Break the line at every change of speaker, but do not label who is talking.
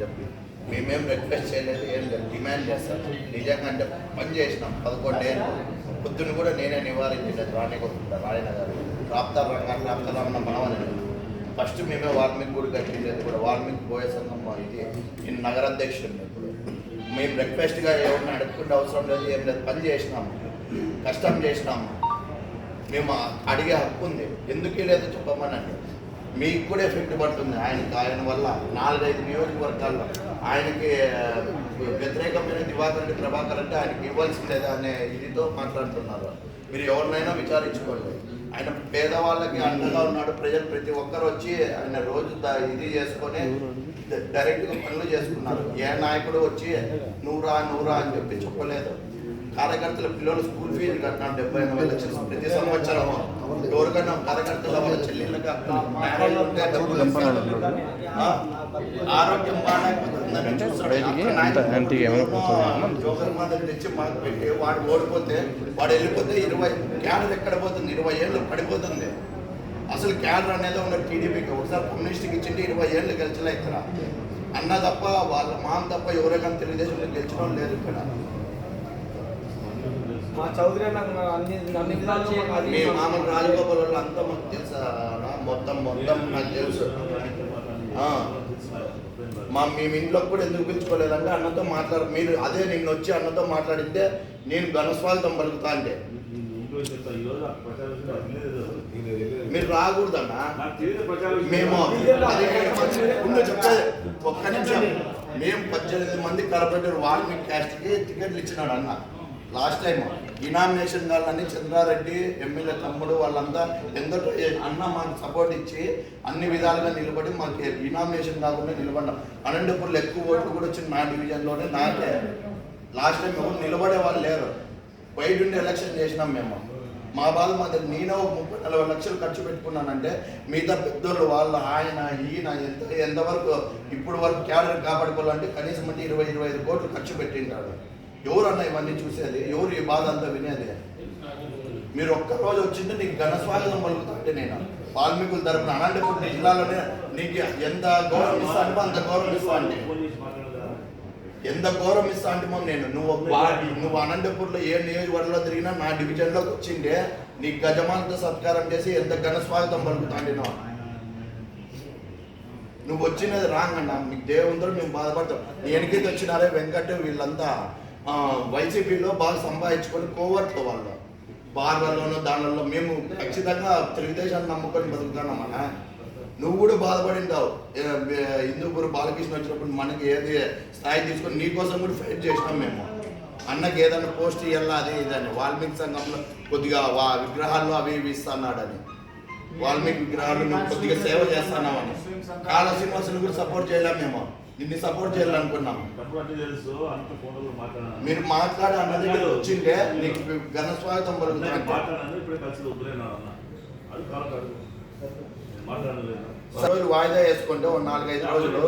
చెప్పి. మేమేం రిక్వెస్ట్ చేయలేదు ఏం లేదు. డిమాండ్ చేస్తాం. నిజంగా అంటే పని చేసినాం. పదకొండేళ్ళు పొద్దున్న కూడా నేనే నివారించలేదు రాణికొట్టుకుంటా రాయన గారు రాప్తా రంగాన్ని రాప్తారన్న మనవని. ఫస్ట్ మేమే వాల్మీకి గుడి కట్టించేది కూడా వాల్మీకి పోయే సంఘం ఇది. నేను నగరాధ్యక్షుడు ఇప్పుడు. మేము రిక్వెస్ట్గా ఎవరిని అడుక్కుంటే అవసరం లేదు ఏం లేదు. పని చేసినాము కష్టం చేసినాము మేము అడిగే హక్కు ఉంది. ఎందుకు లేదు చెప్పమనండి. మీకు కూడా ఎఫెక్ట్ పడుతుంది. ఆయనకి ఆయన వల్ల నాలుగైదు నియోజకవర్గాల్లో ఆయనకి వ్యతిరేకమైన దివాకర్ రెడ్డి ప్రభాకర్ అంటే ఆయనకి ఇవ్వాల్సిందేదా అనే ఇదితో మాట్లాడుతున్నారు. మీరు ఎవరినైనా విచారించుకోండి. ఆయన పేదవాళ్ళకి అండగా ఉన్నాడు. ప్రజలు ప్రతి ఒక్కరు వచ్చి ఆయన రోజు ఇది చేసుకొని డైరెక్ట్గా పనులు చేసుకున్నారు. ఏ నాయకుడు వచ్చి నూరా నూరా అని చెప్పి చెప్పలేదు. కార్యకర్తల పిల్లలు స్కూల్ ఫీజు కట్టినాడు డెబ్బై ఎనభై వేల లక్షలు ప్రతి సంవత్సరం వాళ్ళ ఆరోగ్యం? జోకర్ మాదిరి తెచ్చి మాకు పెట్టి వాడు ఓడిపోతే వాడు వెళ్ళిపోతే ఇరవై క్యాడర్ ఎక్కడ పోతుంది? ఇరవై ఏళ్ళు పడిపోతుంది. అసలు క్యాడర్ అనేది ఉన్న టీడీపీకి ఒకసారి కమ్యూనిస్ట్కి ఇచ్చింటే ఇరవై ఏళ్ళు గెలిచలే ఇక్కడ అన్న తప్ప వాళ్ళ మామ తప్ప ఎవరైనా తెలుగుదేశంలో గెలిచిన వాళ్ళు లేదు ఇక్కడ.
మా చౌదరి అన్న అన్ని అన్ని విధాలు అది
మీ మామ రాజగోపాల్ వాళ్ళు అంతా మాకు తెలుసా అన్న? మొత్తం మొత్తం నాకు తెలుసు. మా మేము ఇంట్లోకి కూడా ఎందుకు పిలుచుకోలేదంటే అన్నతో మాట్లాడు మీరు అదే నిన్న వచ్చి అన్నతో మాట్లాడితే నేను ఘనస్వాగతం పలుకుతా అంటే. మీరు రాకూడదన్నా. మేము మంది చెప్పేది ఒక్క నిమిషం. మేము పద్దెనిమిది మంది కార్పొరేటర్ వాల్మీకి క్యాస్ట్కి టికెట్లు ఇచ్చినాడు అన్న. లాస్ట్ టైం ఇనామినేషన్ వాళ్ళని చంద్రారెడ్డి ఎమ్మెల్యే తమ్ముడు వాళ్ళంతా ఎందరో అన్న మాకు సపోర్ట్ ఇచ్చి అన్ని విధాలుగా నిలబడి మాకు ఇనామినేషన్ కాకుండా నిలబడ్డాం. అనంతపురంలో ఎక్కువ ఓట్లు కూడా వచ్చిన నా డివిజన్లోనే. నాకే లాస్ట్ టైం ఎవరు నిలబడే వాళ్ళు లేరు. బయట ఉండి ఎలక్షన్ చేసినాం మేము. మా బాధ దగ్గర నేను ఒక ముప్పై నలభై లక్షలు ఖర్చు పెట్టుకున్నానంటే మిగతా పెద్దోళ్ళు వాళ్ళ ఆయన ఈయన ఎంత ఎంతవరకు ఇప్పుడు వరకు క్యాడర్ కాపాడుకోవాలంటే కనీసం అంటే ఇరవై ఇరవై ఐదు కోట్లు ఖర్చు పెట్టింటాడు. ఎవరన్నా ఇవన్నీ చూసేది? ఎవరు ఈ బాధ అంతా వినేది? మీరు ఒక్క రోజు వచ్చింటే నీకు ఘన స్వాగతం పలుకుతా అంటే నేను? వాల్మీకుల తరపున అనంతపురం జిల్లాలోనే నీకు ఎంత గౌరవం ఇస్తా అంటే అంత గౌరవం ఇస్తా అంటే. ఎంత గౌరవం ఇస్తా అంటే నేను. నువ్వు నువ్వు అనంతపూర్లో ఏ నియోజకవర్గంలో తిరిగినా నా డివిజన్లోకి వచ్చిండే నీ గజమాలతో సత్కారం చేసి ఎంత ఘన స్వాగతం పలుకుతాండి నువ్వు నువ్వు వచ్చినది రాంగ్ అన్న మీకు దేవుంతో మేము బాధపడతాం. నీ వెనకైతే వచ్చినారే వెంకట్ వీళ్ళంతా వైసీపీలో బాగా సంపాదించుకొని కోవర్తో వాళ్ళు. బార్లలోనూ దానిలో మేము ఖచ్చితంగా తెలుగుదేశాన్ని నమ్ముకొని బతుకుతున్నామన్నా నువ్వు కూడా బాధపడింటావు. ఏ- హిందూపూర్ బాలకృష్ణ వచ్చినప్పుడు మనకి ఏది స్థాయి తీసుకొని నీకోసం కూడా ఫైట్ చేసినాం మేము. అన్నకి ఏదైనా పోస్ట్ ఇవ్వాలా అదే ఇదని. వాల్మీకి సంఘంలో కొద్దిగా వా విగ్రహాల్లో అవి ఇవి ఇస్తున్నాడని వాల్మీకి విగ్రహాలు నువ్వు కొద్దిగా సేవ చేస్తున్నామని. కాళ శ్రీనివాసులు కూడా సపోర్ట్ చేయలేం మేము. నిన్ను సపోర్ట్ చేయాలనుకున్నాము మీరు మాట్లాడే అన్న దగ్గర వచ్చింటే నీకు ఘన స్వాగతం పలుకుతాను రోజులు వాయిదా వేసుకుంటే ఒక నాలుగైదు రోజులు.